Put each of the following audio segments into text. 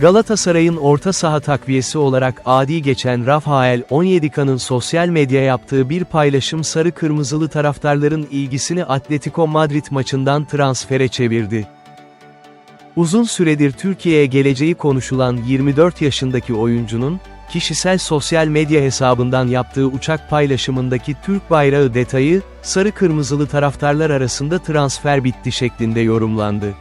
Galatasaray'ın orta saha takviyesi olarak adi geçen Rafael Onyedika'nın sosyal medya yaptığı bir paylaşım sarı kırmızılı taraftarların ilgisini Atletico Madrid maçından transfere çevirdi. Uzun süredir Türkiye'ye geleceği konuşulan 24 yaşındaki oyuncunun, kişisel sosyal medya hesabından yaptığı uçak paylaşımındaki Türk bayrağı detayı, sarı kırmızılı taraftarlar arasında transfer bitti şeklinde yorumlandı.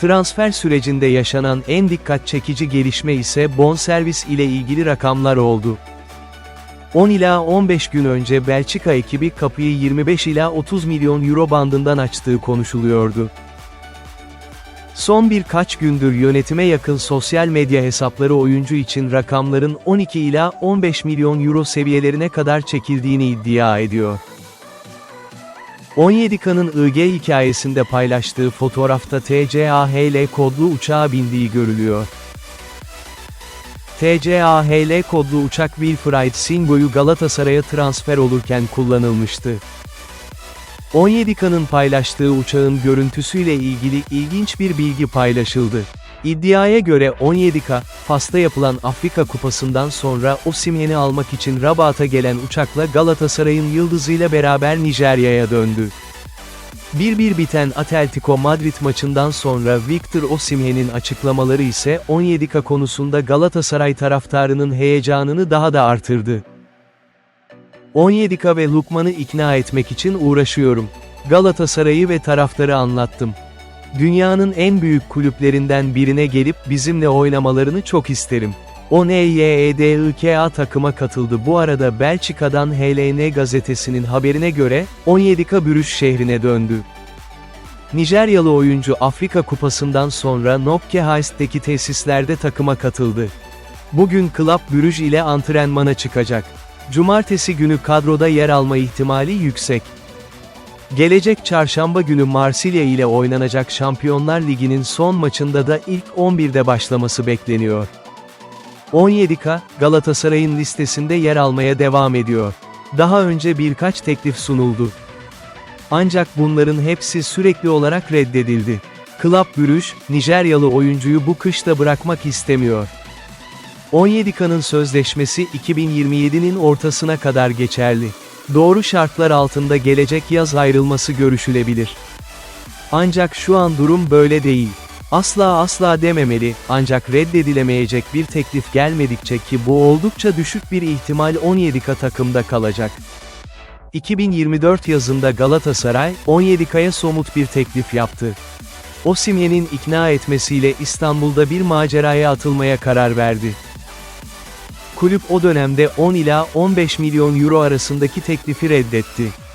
Transfer sürecinde yaşanan en dikkat çekici gelişme ise bonservis ile ilgili rakamlar oldu. 10 ila 15 gün önce Belçika ekibi kapıyı 25 ila 30 milyon euro bandından açtığı konuşuluyordu. Son birkaç gündür yönetime yakın sosyal medya hesapları oyuncu için rakamların 12 ila 15 milyon euro seviyelerine kadar çekildiğini iddia ediyor. 17K'nın IG hikayesinde paylaştığı fotoğrafta TCAHL kodlu uçağa bindiği görülüyor. TCAHL kodlu uçak Wilfried Singo'yu Galatasaray'a transfer olurken kullanılmıştı. 17K'nın paylaştığı uçağın görüntüsüyle ilgili ilginç bir bilgi paylaşıldı. İddiaya göre 17K, Fas'ta yapılan Afrika Kupası'ndan sonra Osimhen'i almak için Rabat'a gelen uçakla Galatasaray'ın yıldızıyla beraber Nijerya'ya döndü. 1-1 biten Atletico Madrid maçından sonra Victor Osimhen'in açıklamaları ise 17K konusunda Galatasaray taraftarının heyecanını daha da artırdı. 17K ve Lukman'ı ikna etmek için uğraşıyorum. Galatasaray'ı ve taraftarı anlattım. Dünyanın en büyük kulüplerinden birine gelip bizimle oynamalarını çok isterim. O NYEDIKA takıma katıldı. Bu arada Belçika'dan HLN gazetesinin haberine göre, 17K Brüj şehrine döndü. Nijeryalı oyuncu Afrika Kupası'ndan sonra Nokkeheist'teki tesislerde takıma katıldı. Bugün Club Brüj ile antrenmana çıkacak. Cumartesi günü kadroda yer alma ihtimali yüksek. Gelecek çarşamba günü Marsilya ile oynanacak Şampiyonlar Ligi'nin son maçında da ilk 11'de başlaması bekleniyor. 17K, Galatasaray'ın listesinde yer almaya devam ediyor. Daha önce birkaç teklif sunuldu. Ancak bunların hepsi sürekli olarak reddedildi. Club Brugge, Nijeryalı oyuncuyu bu kışta bırakmak istemiyor. 17K'nın sözleşmesi 2027'nin ortasına kadar geçerli. Doğru şartlar altında gelecek yaz ayrılması görüşülebilir. Ancak şu an durum böyle değil. Asla asla dememeli, ancak reddedilemeyecek bir teklif gelmedikçe ki bu oldukça düşük bir ihtimal 17K takımda kalacak. 2024 yazında Galatasaray, 17K'ya somut bir teklif yaptı. Osimhen'in ikna etmesiyle İstanbul'da bir maceraya atılmaya karar verdi. Kulüp o dönemde 10 ila 15 milyon euro arasındaki teklifi reddetti.